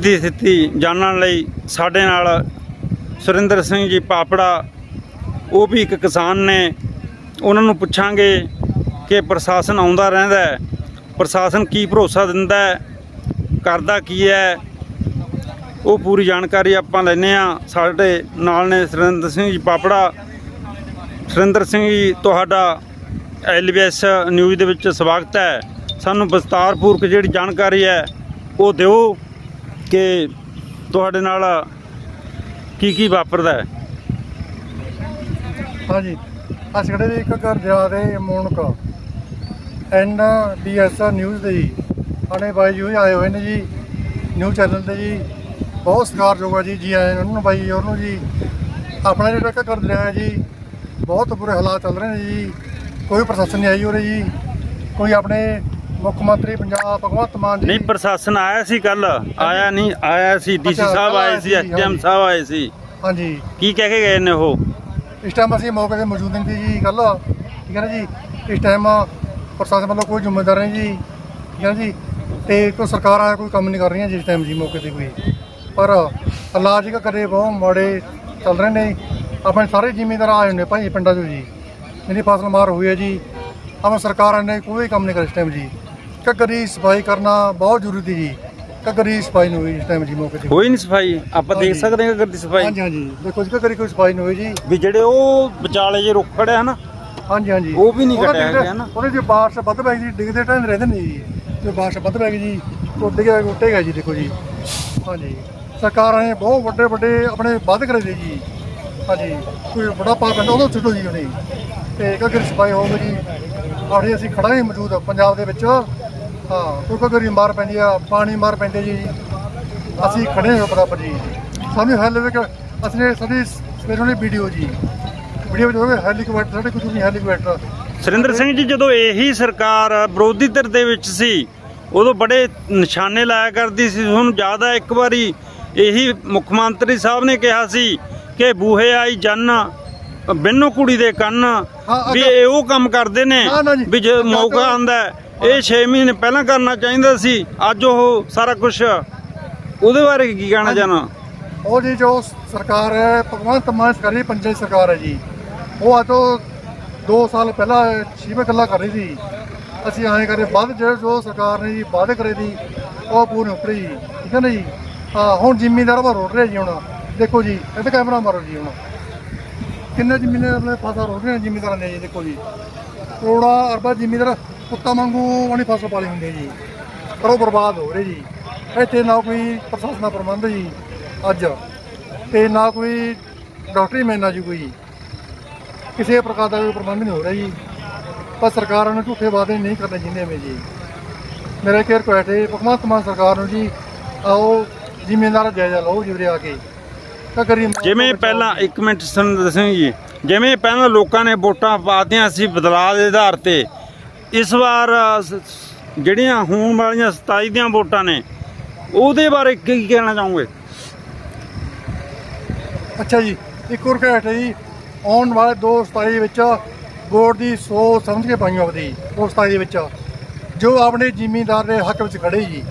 ਦੀ ਸਥਿਤੀ ਜਾਣਨ ਲਈ ਸਾਡੇ ਨਾਲ ਸੁਰਿੰਦਰ ਸਿੰਘ ਜੀ ਪਾਪੜਾ, ਉਹ ਵੀ ਇੱਕ ਕਿਸਾਨ ਨੇ। ਉਹਨਾਂ ਨੂੰ ਪੁੱਛਾਂਗੇ ਕਿ ਪ੍ਰਸ਼ਾਸਨ ਆਉਂਦਾ ਰਹਿੰਦਾ ਹੈ। ਪ੍ਰਸ਼ਾਸਨ ਕੀ ਭਰੋਸਾ ਦਿੰਦਾ ਹੈ? ਕਰਦਾ ਕੀ ਹੈ? ਉਹ ਪੂਰੀ ਜਾਣਕਾਰੀ ਆਪਾਂ ਲੈਨੇ ਆ ਸਾਡੇ ਨਾਲ ਨੇ ਸੁਰਿੰਦਰ ਸਿੰਘ ਜੀ ਪਾਪੜਾ। ਸੁਰਿੰਦਰ ਸਿੰਘ ਜੀ, ਤੁਹਾਡਾ ਐਲਬੀਐਸ ਨਿਊਜ਼ ਦੇ ਵਿੱਚ ਸਵਾਗਤ ਹੈ। ਸਾਨੂੰ ਵਿਸਤਾਰਪੂਰਵਕ ਜਿਹੜੀ ਜਾਣਕਾਰੀ ਹੈ, ਉਹ ਦਿਓ। ਕਿ ਤੁਹਾਡੇ ਨਾਲ ਕੀ ਕੀ ਵਾਪਰਦਾ ਹੈ? ਹਾਂਜੀ। ਅਸੀਂ ਖੜੇ ਜੀ ਇੱਕ ਘਰ ਜਾ ਰਹੇ ਮੋਨਕ। ਐਨ ਡੀ ਐਸ ਨਿਊਜ਼ ਦੇ ਜੀ। ਸਾਡੇ ਬਾਈ ਜੀ ਹੋਈ ਆਏ ਹੋਏ ਨੇ ਜੀ। ਨਿਊਜ਼ ਚੈਨਲ ਤੇ ਜੀ। ਬਹੁਤ ਸਤਿਕਾਰਯੋਗ ਆ ਜੀ ਜੀ ਆਏ ਉਹਨਾਂ ਨੂੰ ਬਾਈ ਜੀ, ਉਹਨਾਂ ਜੀ। ਆਪਣਾ ਜਿਹੜਾ ਇੱਕ ਘਰ ਰਿਹਾ ਜੀ, ਬਹੁਤ ਬੁਰੇ ਹਾਲਾਤ ਚੱਲ ਰਹੇ ਨੇ ਜੀ। ਕੋਈ ਪ੍ਰਸ਼ਾਸਨ ਨਹੀਂ ਆਈ ਹੋ ਰਹੀ ਜੀ। ਕੋਈ ਆਪਣੇ ਮੁੱਖ ਮੰਤਰੀ ਪੰਜਾਬ ਭਗਵੰਤ ਮਾਨ ਜੀ। ਨਹੀਂ ਪ੍ਰਸ਼ਾਸਨ ਆਇਆ ਸੀ ਕੱਲ ਆਇਆ ਨਹੀਂ ਆਇਆ ਸੀ ਡੀਸੀ ਅੱਛਾ, ਸਾਹਿਬ ਆਏ ਆਇਆ ਸੀ ਸੀ, ਐਸਡੀਐਮ ਹਾਂਜੀ। ਸਾਹਿਬ ਆਏ ਸੀ। ਹਾਂਜੀ। ਕੀ ਕਹਿ ਕੇ ਗਏ ਨੇ ਉਹ? ਇਸ ਟਾਈਮ ਅਸੀਂ ਮੌਕੇ ਤੇ ਮੌਜੂਦ ਨਹੀਂ ਸੀ ਜੀ ਕੱਲ ਠੀਕ ਹੈ ਨਾ ਜੀ? ਇਸ ਟਾਈਮ ਪ੍ਰਸ਼ਾਸਨ ਵੱਲੋਂ ਕੋਈ ਜ਼ਿੰਮੇਦਾਰ ਨਹੀਂ ਜੀ। ਠੀਕ ਹੈ ਨਾ ਜੀ? ਤੇ ਕੋਈ ਸਰਕਾਰਾਂ ਕੋਈ ਕੰਮ ਨਹੀਂ ਕਰ ਰਹੀਆਂ ਜਿਸ ਟਾਈਮ ਜੀ ਮੌਕੇ ਤੇ ਕੋਈ। ਪਰ ਹਾਲਾਤ ਜੀ ਕਰੇ ਬਹੁਤ ਮਾੜੇ ਚੱਲ ਰਹੇ ਨੇ। ਆਪਣੇ ਸਾਰੇ ਜ਼ਿਮੀਂਦਾਰ ਆਏ ਨੇ ਭਾਈ ਪਿੰਡਾਂ ਚੋਂ ਜੀ। ਜਿਹੜੀ ਫਸਲ ਮਾਰ ਹੋਈ ਹੈ ਜੀ। ਆਪਾਂ ਸਰਕਾਰਾਂ ਨੇ ਕੋਈ ਕੰਮ ਨਹੀਂ ਕਰਿਆ ਇਸ ਟਾਈਮ ਜੀ। ਘੱਗਰੀ ਸਫ਼ਾਈ ਕਰਨਾ ਬਹੁਤ ਜ਼ਰੂਰੀ ਸੀ ਜੀ। ਘੱਗਰੀ ਸਫ਼ਾਈ ਨਹੀਂ ਹੋਈ ਇਸ ਟਾਈਮ ਜੀ ਮੌਕੇ ਤੇ। ਹੋਈ ਨਹੀਂ ਸਫ਼ਾਈ? ਆਪਾਂ ਦੇਖ ਹਾਂਜੀ। ਸਕਦੇ ਹਾਂ ਕਿ ਦੀ ਸਫ਼ਾਈ। ਹਾਂਜੀ ਹਾਂਜੀ। ਦੇਖੋ ਜੀ ਘੱਗਰੀ ਕੋਈ ਸਫ਼ਾਈ ਨਹੀਂ ਹੋਈ ਜੀ। ਵੀ ਜਿਹੜੇ ਉਹ ਵਿਚਾਲੇ ਜੇ ਰੁੱਖ ਖੜਿਆ ਹਨਾ ਹਾਂਜੀ ਹਾਂਜੀ। ਉਹ ਵੀ ਨਹੀਂ ਉਹਦਾ ਕੱਟਿਆ ਡਿੱਗਦੇ- ਗਿਆ ਨਾ। ਉਹਦੇ ਜੇ ਬਾਰਿਸ਼ ਵੱਧ ਪੈ ਗਈ ਜੀ ਡਿੱਗਦੇ ਟਾਈਮ ਰਹਿੰਦੇ ਨਹੀਂ ਜੀ। ਜੇ ਬਾਰਿਸ਼ ਵੱਧ ਪੈ ਗਈ ਜੀ ਉਹ ਡਿੱਗਿਆ ਟੁੱਟੇਗਾ ਜੀ ਦੇਖੋ ਜੀ। ਹਾਂਜੀ। ਸਰਕਾਰਾਂ ਨੇ ਬਹੁਤ ਵੱਡੇ ਵੱਡੇ ਆਪਣੇ ਵਾਅਦੇ ਕਰੇ ਸੀ ਜੀ। ਹਾਂਜੀ। ਕੋਈ ਬੜਾ ਪਾ ਪੈਂਦਾ ਉਹਦੋਂ ਛੁੱਟੋ ਜੀ ਉਹਨੇ। ਤੇ ਅਗਰ ਸਫ਼ਾਈ ਹੋਵੇ ਜੀ। ਆੜੇ ਅਸੀਂ ਖੜਾ ਹੀ ਮੌਜੂਦ ਆ ਪੰਜਾਬ ਦੇ ਵਿੱਚ। ਹਾਂ। ਕੋਈ ਕੋਈ ਗਰੀ ਮਾਰ ਪੈਂਦੀ ਆ ਪਾਣੀ ਮਾਰ ਪੈਂਦੇ ਜੀ। ਅਸੀਂ ਖੜੇ ਹਾਂ ਬਰਾਬਰ ਜੀ। ਸਾਨੂੰ ਹੈਲ ਵਿੱਚ ਅਸੀਂ ਸਾਡੀ ਸਵੇਰੋਂ ਦੀ ਵੀਡੀਓ ਜੀ। ਵੀਡੀਓ ਵਿੱਚ ਹੋਵੇ ਹੈਲੀਕਾਪਟਰ ਸਾਡੇ ਕੁਝ ਨਹੀਂ ਹੈਲੀਕਾਪਟਰ ਸੁਰਿੰਦਰ ਸਿੰਘ ਜੀ ਜਦੋਂ ਇਹੀ ਸਰਕਾਰ ਵਿਰੋਧੀ ਧਿਰ ਦੇ ਵਿੱਚ ਸੀ ਉਦੋਂ ਬੜੇ ਨਿਸ਼ਾਨੇ ਲਾਇਆ ਕਰਦੀ ਸੀ। ਤੁਹਾਨੂੰ ਹੈ ਇੱਕ ਵਾਰੀ ਇਹੀ ਮੁੱਖ ਮੰਤਰੀ ਸਾਹਿਬ ਨੇ ਕਿਹਾ ਸੀ ਕਿ ਬੂਹੇ ਆਈ ਜਨ ਬਿੰਨੋ ਕੁੜੀ ਦੇ ਕੰਨ ਵੀ ਇਹ ਉਹ ਕੰਮ ਕਰਦੇ ਨੇ। ਵੀ ਜੇ ਮੌਕਾ ਆਂਦਾ ਇਹ 6 ਮਹੀਨੇ ਪਹਿਲਾਂ ਕਰਨਾ ਚਾਹੀਦਾ ਸੀ। ਅੱਜ ਉਹ ਸਾਰਾ ਕੁਝ ਉਹਦੇ ਬਾਰੇ ਕੀ ਕਹਿਣਾ ਚਾਹਨਾ ਉਹ ਜੀ ਜੋ ਸਰਕਾਰ ਹੈ ਭਗਵੰਤ ਮਾਨ ਸਰਕਾਰੀ ਪੰਚਾਇਤ ਸਰਕਾਰ ਹੈ ਜੀ। ਉਹ ਅੱਜ ਤੋਂ 2 ਸਾਲ ਪਹਿਲਾਂ ਛੀਵੇਂ ਗੱਲਾਂ ਕਰ ਰਹੀ ਸੀ। ਅਸੀਂ ਐਂ ਕਰੇ ਬਾਅਦ ਜਿਹੜੇ ਜੋ ਸਰਕਾਰ ਨੇ ਜੀ ਵਾਅਦੇ ਕਰੇ ਸੀ ਉਹ ਪੂਰੇ ਉਤਰੇ ਜੀ। ਠੀਕ ਹੈ ਨਾ ਜੀ? ਹਾਂ ਹੁਣ ਜ਼ਿਮੀਂਦਾਰ ਵਾ ਰੋੜ ਰਿਹਾ ਜੀ ਹੁਣ। ਦੇਖੋ ਜੀ ਇੱਥੇ ਕੈਮਰਾ ਮਾਰੋ ਜੀ ਹੁਣ। ਕਿੰਨੇ ਜ਼ਿਮੀਂਦਾਰ ਆਪਣੇ ਫਸਲ ਰੋੜ ਰਹੇ ਜ਼ਿਮੀਂਦਾਰਾਂ ਨੇ ਜੀ ਦੇਖੋ ਜੀ। ਕਰੋੜਾਂ ਅਰਬਾਂ ਜ਼ਿਮੀਂਦਾਰ ਕੁੱਤਾ ਵਾਂਗੂ ਵਾਲੀ ਫਸਲ ਪਾਲੀ ਹੁੰਦੀ ਜੀ। ਪਰ ਉਹ ਬਰਬਾਦ ਹੋ ਰਹੀ ਜੀ। ਇੱਥੇ ਨਾ ਕੋਈ ਪ੍ਰਸ਼ਾਸਨ ਦਾ ਪ੍ਰਬੰਧ ਜੀ ਅੱਜ। ਤੇ ਨਾ ਕੋਈ ਡਾਕਟਰੀ ਮੈਨਾ ਜੀ ਕੋਈ। ਕਿਸੇ ਪ੍ਰਕਾਰ ਦਾ ਕੋਈ ਪ੍ਰਬੰਧ ਨਹੀਂ ਹੋ ਰਿਹਾ ਜੀ। ਪਰ ਸਰਕਾਰਾਂ ਨੂੰ ਝੂਠੇ ਵਾਅਦੇ ਨਹੀਂ ਕਰਨੇ ਚਾਹੀਦੇ ਐਵੇਂ ਜੀ। ਮੇਰਾ ਇੱਕ ਰਿਕੁਐਸਟ ਹੈ ਭਗਵੰਤ ਮਾਨ ਸਰਕਾਰ ਨੂੰ ਜੀ ਆਓ ਜ਼ਿਮੀਂਦਾਰ ਜਾਇਜ਼ਾ ਲਓ ਜੀ ਉਰੇ ਆ ਕੇ। ਤਾਂ ਕਰੀ ਜਿਵੇਂ ਪਹਿਲਾਂ ਇੱਕ ਮਿੰਟ ਸੁਰਿੰਦਰ ਸਿੰਘ ਜੀ। ਜਿਵੇਂ ਪਹਿਲਾਂ ਲੋਕਾਂ ਨੇ ਵੋਟਾਂ ਪਾਤੀਆਂ ਸੀ ਬਦਲਾਅ ਦੇ ਆਧਾਰ ਤੇ ਇਸ ਵਾਰ ਸ- ਜਿਹੜੀਆਂ ਹੋਣ ਵਾਲੀਆਂ 27 ਦੀਆਂ ਵੋਟਾਂ ਨੇ, ਉਹਦੇ ਬਾਰੇ ਕੀ ਕਹਿਣਾ ਚਾਹੋਗੇ? ਅੱਛਾ ਜੀ, ਇੱਕ ਹੋਰ ਘੈਟ ਹੈ ਜੀ, ਆਉਣ ਵਾਲੇ 227 ਵਿੱਚ ਵੋਟ ਦੀ ਸੋਚ ਸਮਝ ਕੇ ਪਾਈਆਂ ਆਪਦੀ 227 ਦੇ ਵਿੱਚ, ਜੋ ਆਪਣੇ ਜ਼ਿਮੀਂਦਾਰ ਦੇ ਹੱਕ ਵਿੱਚ ਖੜੇ ਜੀ।